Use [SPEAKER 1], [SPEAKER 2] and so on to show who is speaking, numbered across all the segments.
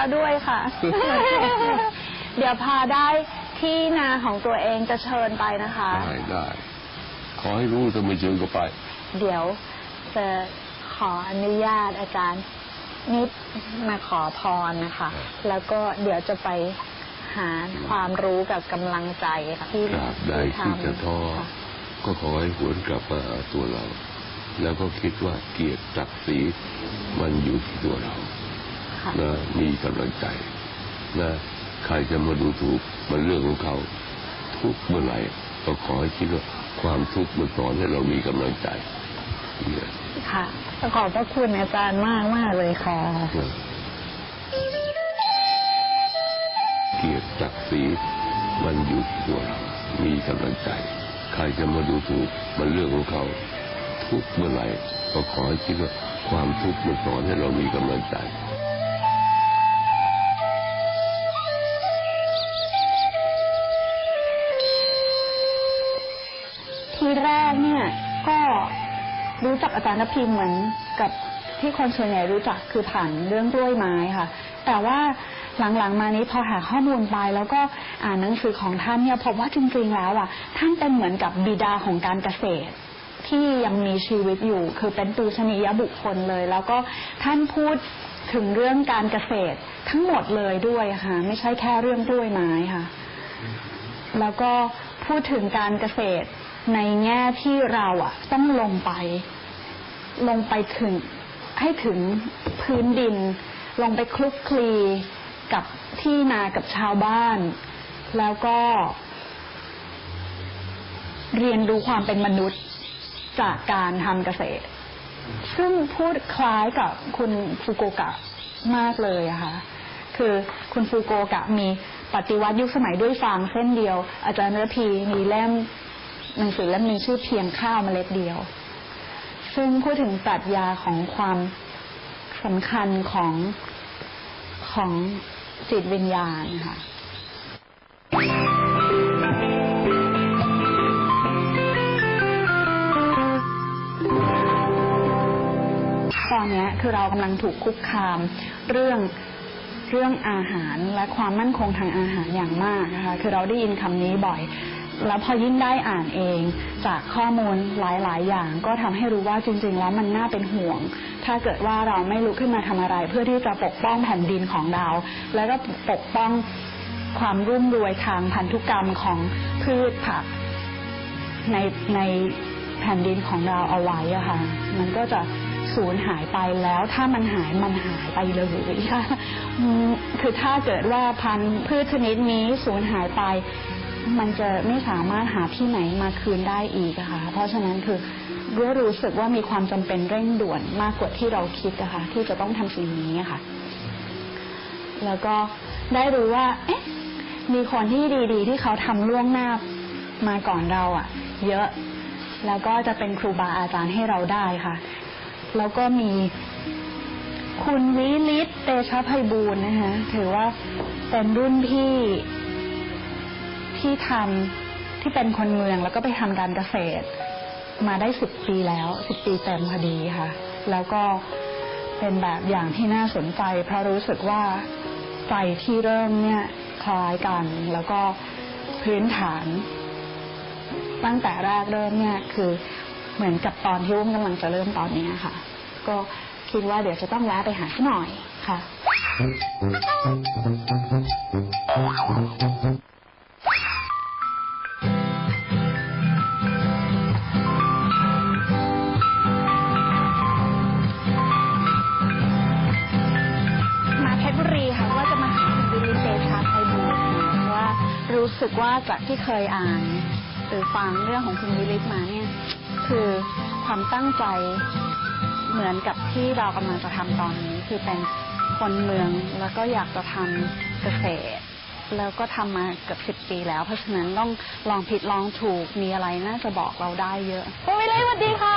[SPEAKER 1] แล้วด้วยค่ะ เดี๋ยวพาได้ที่นาของตัวเองจะเชิญไปนะคะ
[SPEAKER 2] ได้ได้ ขอให้รู้ถ้าไม่เชิญก็ไป
[SPEAKER 1] เดี๋ยวจะขออนุญาตอาจารย์นิดมาขอพรนะคะ แล้วก็เดี๋ยวจะไปหาความรู้กับกำลังใจค่ะที่
[SPEAKER 2] ตราบใด
[SPEAKER 1] ที่
[SPEAKER 2] ที่
[SPEAKER 1] ทำ
[SPEAKER 2] จะท้อ
[SPEAKER 1] ค่ะ
[SPEAKER 2] ก็ขอให้หวนกลับมาหาตัวเรา แล้วก็คิดว่าเกียรติศักดิ์ศรีมันอยู่ที่ตัวเรา
[SPEAKER 1] ค่ะ
[SPEAKER 2] นะมีกำลังใจนะใครจะมาดูถูกมันเรื่องของเขาทุกข์เมื่อไหร่ก็ขอให้คิดว่าความทุกข์มันสอนให้เรามีกำลังใจเนี่ย
[SPEAKER 1] ค่ะขอบพระคุณอาจารย์มากมากๆเลยค่ะ
[SPEAKER 2] นะเกียรติศักดิ์ศรีมันอยู่ที่ตัวเรา มีกำลังใจ ใครจะมาดูถูกมันเรื่องของเขา ทุกข์เมื่อไหร่ก็ขอให้คิดว่าความทุกข์มันสอนให้เรามีกำลังใจ
[SPEAKER 1] ทีแรกเนี่ย ก็รู้จักอาจารย์นพิมเหมือนกับที่คนส่วนใหญ่รู้จักคือผ่านเรื่องกล้วยไม้ค่ะ แต่ว่าหลังๆมานี้พอหาข้อมูลไปแล้วก็อ่านหนังสือของท่านเนี่ยพบว่าจริงๆแล้วอะ ท่านเป็นเหมือนกับบิดาของการเกษตร ที่ยังมีชีวิตอยู่ คือเป็นปูชนียบุคคลเลย แล้วก็ท่านพูดถึงเรื่องการเกษตรทั้งหมดเลยด้วยค่ะ ไม่ใช่แค่เรื่องกล้วยไม้ค่ะ แล้วก็พูดถึงการเกษตร ในแง่ที่เราอะต้องลงไป ลงไปถึงให้ถึงพื้นดิน ลงไปคลุกคลีกับที่นากับชาวบ้าน แล้วก็ เรียนรู้ความเป็นมนุษย์จากการทำเกษตร ซึ่งพูดคล้ายกับคุณฟูโกกะมากเลยอะค่ะคือคุณฟูโกกะมีปฏิวัติยุคสมัยด้วยฟางเส้นเดียว อาจารย์เนื้อพีมีเล่ม หนังสือเล่มนึงชื่อเพียงข้าวเมล็ดเดียว ซึ่งพูดถึงปรัชญาของความสำคัญของของจิตวิญญาณค่ะตอนนี้คือเรากำลังถูกคุกคามเรื่องเรื่องอาหารและความมั่นคงทางอาหารอย่างมากนะคะ คือเราได้ยินคำนี้บ่อย แล้วพอยิ่งได้อ่านเอง จากข้อมูลหลาย ๆ อย่าง ก็ทำให้รู้ว่าจริง ๆ แล้วมันน่าเป็นห่วง ถ้าเกิดว่าเราไม่ลุกขึ้นมาทำอะไร เพื่อที่จะปกป้องแผ่นดินของเรา แล้วก็ปกป้องความรุ่มรวยทางพันธุกรรมของพืชผักในในแผ่นดินของเราเอาไว้อะค่ะ มันก็จะสูญหายไปแล้ว ถ้ามันหายมันหายไปเลยค่ะอืมคือถ้าเกิดว่าพันธุ์พืชชนิดนี้สูญหายไป มันจะไม่สามารถหาที่ไหนมาคืนได้อีกอะค่ะ เพราะฉะนั้นคือก็รู้สึกว่ามีความจำเป็นเร่งด่วนมากกว่าที่เราคิดอะค่ะที่จะต้องทำสิ่งนี้ค่ะ แล้วก็ได้รู้ว่า เอ๊ะ มีคนที่ดี ๆ ที่เขาทำล่วงหน้ามาก่อนเราอะเยอะ แล้วก็จะเป็นครูบาอาจารย์ให้เราได้ค่ะ แล้วก็มีคุณวิลิตเตชะไพบูลนะคะถือว่าเป็นรุ่นพี่ ที่ทำที่เป็นคนเมืองแล้วก็ไปทำการเกษตร มาได้สิบปีแล้วสิบปีเต็มพอดีค่ะ แล้วก็เป็นแบบอย่างที่น่าสนใจ เพราะรู้สึกว่าใจที่เริ่มเนี่ยคล้ายกัน แล้วก็พื้นฐาน ตั้งแต่แรกเริ่มเนี่ยคือเหมือนกับตอนที่อุ้มกำลังจะเริ่มตอนนี้ค่ะ ก็คิดว่าเดี๋ยวจะต้องแวะไปหาสักหน่อยค่ะ รู้สึกว่าจากที่เคยอ่านหรือฟังเรื่องของคุณวิริตมาเนี่ย คือความตั้งใจเหมือนกับที่เรากำลังจะทำตอนนี้ คือเป็นคนเมืองแล้วก็อยากจะทำเกษตร แล้วก็ทำมาเกือบสิบปีแล้ว เพราะฉะนั้นต้องลองผิดลองถูกมีอะไรน่าจะบอกเราได้เยอะคุณวิริตสวัสดีค่ะ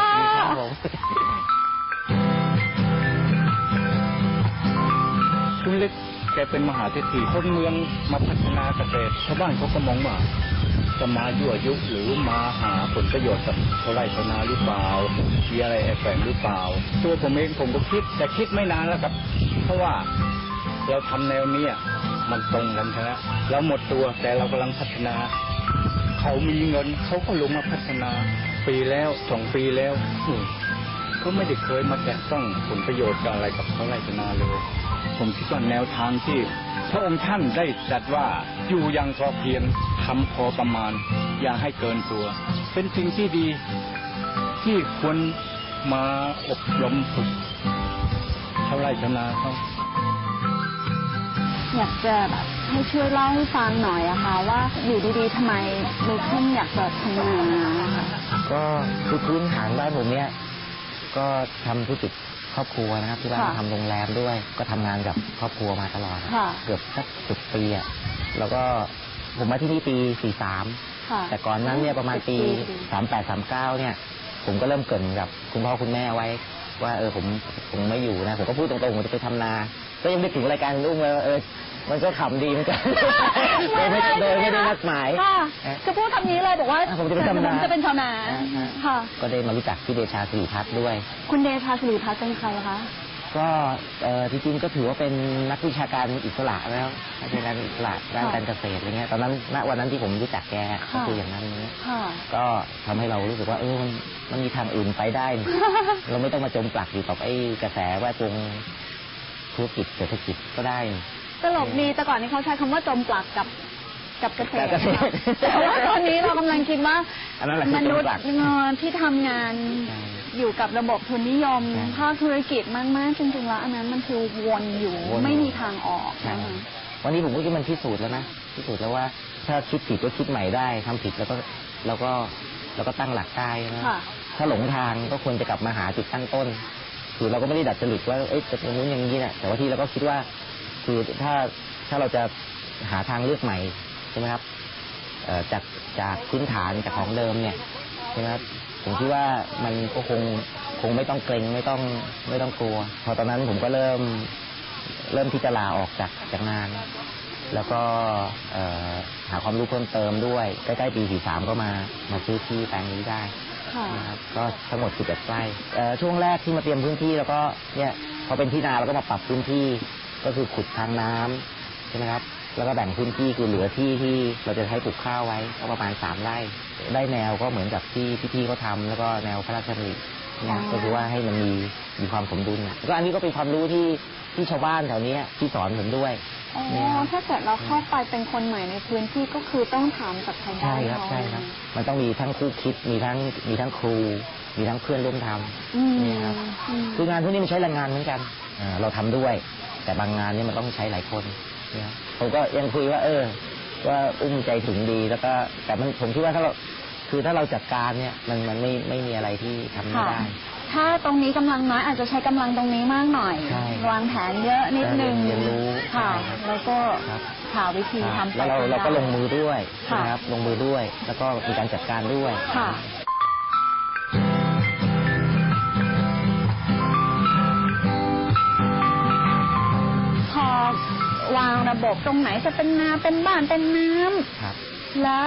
[SPEAKER 3] คุณเล็ก แกเป็นมหาเศรษฐีคนเมืองมาพัฒนาเกษตรชาวบ้านเขาก็มองว่าจะมายั่วยุหรือมาหาผลประโยชน์กับชาไรชาวนาหรือเปล่ามีอะไรแอบแฝงหรือเปล่า ตัวผมเองผมก็คิดแต่คิดไม่นานแล้วครับ เพราะว่าเราทำแนวนี้มันตรงกันใช่ไหมเราหมดตัวแต่เรากำลังพัฒนา เขามีเงินเขาก็ลงมาพัฒนา ปีแล้วสองปีแล้วก็ไม่ได้เคยมาแตะต้องผลประโยชน์อะไรกับเขาไรชนาเลย ผมคิดว่าแนวทางที่พระองค์ท่านได้จัดว่าอยู่อย่างพอเพียงทำพอประมาณ อย่าให้เกินตัว เป็นสิ่งที่ดีที่ควรมาอบรมฝึกชาวไร่ชาวนาเขา
[SPEAKER 1] อยากจะแบบให้ช่วยเล่าให้ฟังหน่อยอะค่ะว่าอยู่ดีๆทำไมลุกขึ้นอยากจะทำงานนะคะ
[SPEAKER 4] ก็คือพื้นฐานบ้านผมเนี่ยก็ทำธุรกิจ ครอบครัวนะครับที่บ้าน
[SPEAKER 1] ค่ะ
[SPEAKER 4] ทำโรงแรมด้วย ก็ทำงานกับครอบครัวมาตลอด
[SPEAKER 1] ค่ะ
[SPEAKER 4] เกือบสักสิบปีอะแล้วก็ผมมาที่นี่ปีสี่สาม
[SPEAKER 1] ค่ะ
[SPEAKER 4] แต่ก่อนนั้นเนี่ยประมาณปีสามแปดสามเก้าเนี่ย ผมก็เริ่มเกรินกับคุณพ่อคุณแม่ไว้ ว่าเออผมผมไม่อยู่นะ ผมก็พูดตรงๆผมจะไปทำนา ก็ยังไม่ถึงรายการลูกเลยว่าเออมันก็ขำดีเหมือนกันโดยไม่โดยไม่ได้นัดหมาย
[SPEAKER 1] ค่ะ
[SPEAKER 4] นะ
[SPEAKER 1] คือพูดคำนี้เลยบอกว่า
[SPEAKER 4] ผมจะเป็นชาวนา
[SPEAKER 1] ผมจะเป็นชาวนา
[SPEAKER 4] อ่าฮะ
[SPEAKER 1] ค่ะ
[SPEAKER 4] ก็ได้มารู้จักพี่เดชาสิริพัฒน์ด้วย
[SPEAKER 1] คุณเดชาสิริพัฒน์เป็นใครคะ
[SPEAKER 4] ก็เอ่อจริงๆก็ถือว่าเป็นนักวิชาการอิสระแล้วนักวิชาการอิสระด้าน
[SPEAKER 1] ค่ะ
[SPEAKER 4] การเกษตรอะไรเงี้ยตอนนั้นณวันนั้นที่ผมรู้จักแกก็
[SPEAKER 1] ค่ะ
[SPEAKER 4] คืออย่างนั้นเนี้ย
[SPEAKER 1] ค่ะ
[SPEAKER 4] ก็ทำให้เรารู้สึกว่าเออมันมันมีทางอื่นไปได้นี่เราไม่ต้องมาจมปลักอยู่กับไอ้กระแสแวดวง ธุรกิจเศรษฐกิจก็ได้นี่
[SPEAKER 1] ตลกดีแต่ก่อนนี้เขาใช้คำว่าจมปลักกับกับเกษตร
[SPEAKER 4] กับเกษตร
[SPEAKER 1] แต่ว่าตอนนี้เรากำลังคิดว่า
[SPEAKER 4] อันนั้นแหละคือ
[SPEAKER 1] มนุษ
[SPEAKER 4] จม
[SPEAKER 1] ย์
[SPEAKER 4] ปลัก
[SPEAKER 1] เงินที่ทำงาน
[SPEAKER 4] ใช่
[SPEAKER 1] อยู่กับระบบทุนนิยม
[SPEAKER 4] ใช่
[SPEAKER 1] ภาคธุรกิจมากๆจริงๆแล้วอันนั้นมันคือวนอยู่
[SPEAKER 4] วน
[SPEAKER 1] ไม่มีทางออก
[SPEAKER 4] ใช่
[SPEAKER 1] นะคะ
[SPEAKER 4] วันนี้ผมก็คิดมันพิสูจน์แล้วนะพิสูจน์แล้วว่าถ้าคิดผิดก็คิดใหม่ได้ทำผิดแล้วก็แล้วก็แล้วก็ตั้งหลักได้นะ
[SPEAKER 1] ค่ะ
[SPEAKER 4] ถ้าหลงทางก็ควรจะกลับมาหาจุดตั้งต้น คือเราก็ไม่ได้ดัดจริตว่าเอ๊ะจะอย่างนู้นอย่างนี้นะแต่ว่าที่เราก็คิดว่า คือถ้าถ้าเราจะหาทางเลือกใหม่ใช่ไหมครับเอ่อจากจากพื้นฐานจากของเดิมเนี่ยใช่ไหมครับผมคิดว่ามันก็คงคงไม่ต้องเกรงไม่ต้องไม่ต้องกลัว พอตอนนั้นผมก็เริ่มเริ่มที่จะลาออกจากจากงาน แล้วก็หาความรู้เพิ่มเติมด้วย ใกล้ๆปี43ก็มามาซื้อที่แปลงนี้ได้
[SPEAKER 1] ค่ะ
[SPEAKER 4] นะครับก็ทั้งหมด11ไร่เอ่อช่วงแรกที่มาเตรียมพื้นที่แล้วก็เนี่ยพอเป็นที่นาเราก็มาปรับพื้นที่ก็คือขุดทางน้ำใช่ไหมครับแล้วก็แบ่งพื้นที่คือเหลือที่ที่เราจะใช้ปลูกข้าวไว้ก็ประมาณสามไร่ได้แนวก็เหมือนกับที่พี่ๆเขาทำแล้วก็แนวพระราชดำริ นะก็คือว่าให้มันมีมีความสมดุลนะก็อันนี้ก็เป็นความรู้ที่ที่ชาวบ้านแถวเนี้ยที่สอนผมด้วย
[SPEAKER 1] อ๋อ
[SPEAKER 4] เนี่ยครับ
[SPEAKER 1] ถ้าเกิดเราเข้าไปเป็นคนใหม่ในพื้นที่ก็คือต้องถามจากชาวบ้า
[SPEAKER 4] ใช่
[SPEAKER 1] น
[SPEAKER 4] ครับ
[SPEAKER 1] เขา
[SPEAKER 4] ใช่ครับ มันต้องมีทั้งคู่คิดมีทั้งมีทั้งครู มีทั้งเพื่อนร่วมทำ
[SPEAKER 1] อืม
[SPEAKER 4] เนี่ยครับ
[SPEAKER 1] อืม
[SPEAKER 4] คืองานพวกนี้มันใช้แรงงานเหมือนกันอ่าเราทำด้วย แต่บางงานเนี่ยมันต้องใช้หลายคนเนี่ยผมก็ยังคุยว่า เออ ว่าอุ้มใจถึงดีแล้วก็แต่มันผมคิดว่าถ้าเรา คือถ้าเราจัดการเนี่ยมันมันไม่ไม่มีอะไรที่ทำไม่
[SPEAKER 1] ค่ะ
[SPEAKER 4] ได้
[SPEAKER 1] ถ้าตรงนี้กำลังน้อยอาจจะใช้กำลังตรงนี้มากหน่อย
[SPEAKER 4] ใช่
[SPEAKER 1] วางแผนเยอะนิดนึง
[SPEAKER 4] เรียนรู้
[SPEAKER 1] ค่ะ
[SPEAKER 4] ใช่ครับ
[SPEAKER 1] แล้วก็
[SPEAKER 4] ครับ
[SPEAKER 1] หาวิธี
[SPEAKER 4] ครับ
[SPEAKER 1] ทำไป
[SPEAKER 4] แล้วเราเราก็ลงมือด้วย
[SPEAKER 1] ค่ะ
[SPEAKER 4] นะครับลงมือด้วย แล้วก็มีการจัดการด้วย
[SPEAKER 1] ค่ะ พอวางระบบตรงไหนจะเป็นนาเป็นบ้านเป็นน้ำ
[SPEAKER 4] ครับ
[SPEAKER 1] และ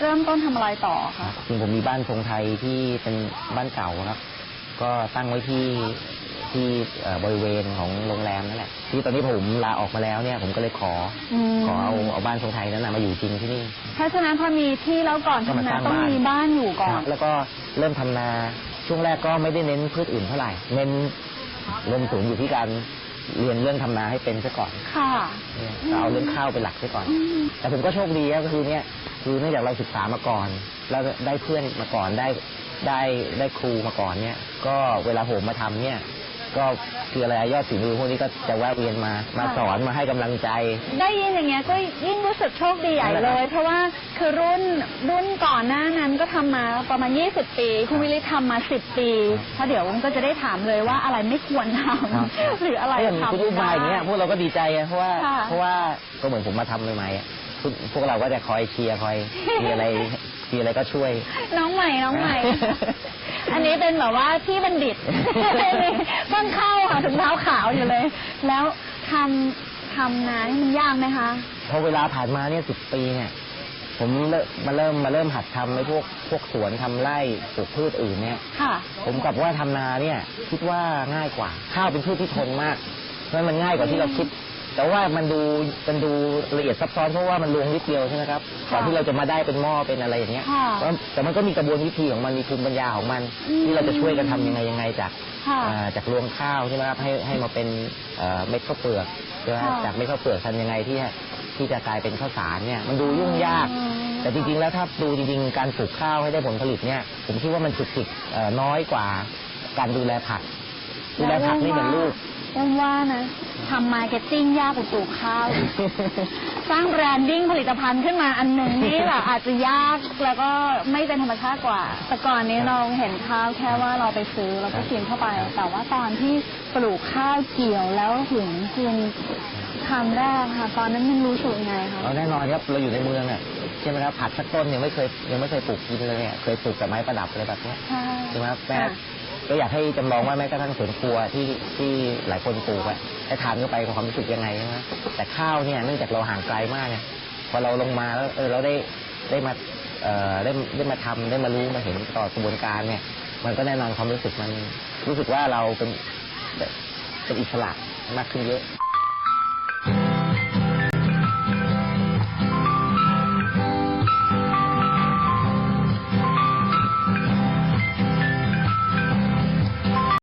[SPEAKER 1] เริ่มต้นทำอะไรต่อคะ
[SPEAKER 4] จริงผมมีบ้านทรงไทยที่เป็นบ้านเก่าครับ ก็ตั้งไว้ที่ที่เอ่อบริเวณของโรงแรมนั่นแหละ ที่ตอนนี้ผมลาออกมาแล้วเนี่ย ผมก็เลยขออ
[SPEAKER 1] ม
[SPEAKER 4] ขอเอาเอาบ้านทรงไทยนั้นนะมาอยู่จริงที่นี่
[SPEAKER 1] เพราะฉะนั้นพอมีที่แล้วก่อน
[SPEAKER 4] ก็มา
[SPEAKER 1] ทำ
[SPEAKER 4] ส
[SPEAKER 1] นา
[SPEAKER 4] ร้าง
[SPEAKER 1] ต้อง
[SPEAKER 4] บ้าน
[SPEAKER 1] มีบ้านอยู่ก่อ
[SPEAKER 4] คนรับแล้วก็เริ่มทำนาช่วงแรกก็ไม่ได้เน้นพืชอื่นเท่าไหร่ เน้นลงสูงอยู่ที่การ เรียนเรื่องทำนาให้เป็นซะก่อน
[SPEAKER 1] ค่ะ
[SPEAKER 4] เนี่ยก็เอาเรื่องข้าวเป็นหลักซะก่อน
[SPEAKER 1] อืม
[SPEAKER 4] แต่ผมก็โชคดีก็คือเนี่ยคือเนื่องจากเราศึกษามาก่อน แล้วได้เพื่อนมาก่อนได้ได้ได้ครูมาก่อนเนี่ย ก็เวลาผมมาทำเนี่ย ก็คืออะไรยอดฝีมือพวกนี้ก็จะแวะเวียนมามาสอนมาให้กำลังใจ
[SPEAKER 1] ได้ยินอย่างเงี้ยก็ยิ่งรู้สึกโชคดีใหญ่เลย เพราะว่าคือรุ่นรุ่นก่อนหน้านั้นก็ทำมาประมาณ 20 ปี คุณวิริทำมา 10 ปีเพราะเดี๋ยวก็จะได้ถามเลยว่าอะไรไม่ควรท
[SPEAKER 4] ครับำ
[SPEAKER 1] หรืออะไร
[SPEAKER 4] ถ้าอย่าง
[SPEAKER 1] ทำ
[SPEAKER 4] คุณอุ้มมาอย่างเงี้ยพวกเราก็ดีใจอะเพราะว่า
[SPEAKER 1] ค่ะ
[SPEAKER 4] เพราะว่าก็เหมือนผมมาทำใหม่ๆอะพวกพวกเราก็จะคอยเชียร์คอย มีอะไรมีอะไรก็ช่วย
[SPEAKER 1] น้องใหม่น้องใหม่อั นนี้เป็นแบบว่าพี่บัณฑิต เพิ่งเข้าค่ะถุงเท้าขาวอยู่เลย แล้วทำทำนานี่มันยากไหมคะ
[SPEAKER 4] พอเวลาผ่านมาเนี่ยสิบปีเนี่ยผมเริ่มมาเริ่มมาเริ่มหัดทำไอ้พวกพวกสวนทำไร่ปลูกพืชอื่นเนี่ย
[SPEAKER 1] ค่ะ
[SPEAKER 4] ผมกลับว่าทำนาเนี่ย คิดว่าง่ายกว่า ข้าวเป็นพืชที่ทนมากเพราะฉะนั้นมันง่ายกว่าที่เราคิด แแต่ว่ามันดูมันดูละเอียดซับซ้อนเพราะว่ามันลวงนิดเดียวใช่ไหมครับก่อนที่เราจะมาได้เป็นหม้อเป็นอะไรอย่างเงี้ย
[SPEAKER 1] ค่ะ
[SPEAKER 4] แต่แต่มันก็มีกระบวนวิธีของมันมีภูมิปัญญาของมัน
[SPEAKER 1] อืม
[SPEAKER 4] ที่เราจะช่วยกันทำยังไงยังไงจาก
[SPEAKER 1] ค่ะ
[SPEAKER 4] อ่าจากรวงข้าวใช่ไหมครับให้ให้มาเป็นเอ่อเม็ดข้าวเปลือกใช่ไหมครับ
[SPEAKER 1] ค่ะ
[SPEAKER 4] จากเม็ดข้าวเปลือกทำยังไงที่ที่จะกลายเป็นข้าวสารเนี่ยมันดูยุ่งยาก
[SPEAKER 1] อืม
[SPEAKER 4] แต่จริงๆแล้วถ้าดูจริงๆการปลูกข้าวให้ได้ผลผลิตเนี่ยผมคิดว่ามันจุกจิกเอ่อน้อยกว่าการดูแลผัก ดูแลผักนี่เหมือนลูก
[SPEAKER 1] อ้วนว่านะทำมาร์เก็ตติ้งยากกว่าปลูกข้าวอีกสร้างแบรนดิ้งผลิตภัณฑ์ขึ้นมาอันหนึ่งนี่แบบอาจจะยากแล้วก็ไม่เป็นธรรมชาติกว่า แต่ก่อนนี้เราเห็นข้าวแค่ว่าเราไปซื้อแล้วก็กินเข้าไป แต่ว่าตอนที่ปลูกข้าวเกี่ยวแล้วหุงกินคำแรกค่ะ ตอนนั้นมันรู้สึกยังไงคะ
[SPEAKER 4] เอาแน่นอนครับเราอยู่ในเมืองอะใช่ไหมครับผักสักต้นยังไม่เคยยังไม่เคยปลูกกินเลยเนี่ยเคยปลูกแต่ไม้ประดับอะไรแบบเนี้ย
[SPEAKER 1] ใช่
[SPEAKER 4] ใช่ไหมครับแม่
[SPEAKER 1] ค่ะ
[SPEAKER 4] ก็อยากให้จำลองว่าแม้กระทั่งสวนครัวที่ที่หลายคนปลูกอะได้ทานเข้าไปความรู้สึกยังไงนะแต่ข้าวเนี่ยเนื่องจากเราห่างไกลมากเนี่ยพอเราลงมาแล้วเออเราได้ได้มาเอ่อได้ได้มาทำได้มารู้มาเห็นต่อกระบวนการเนี่ย มันก็แน่นอนความรู้สึกมันรู้สึกว่าเราเป็นเป็นอิสระมากขึ้นเยอะ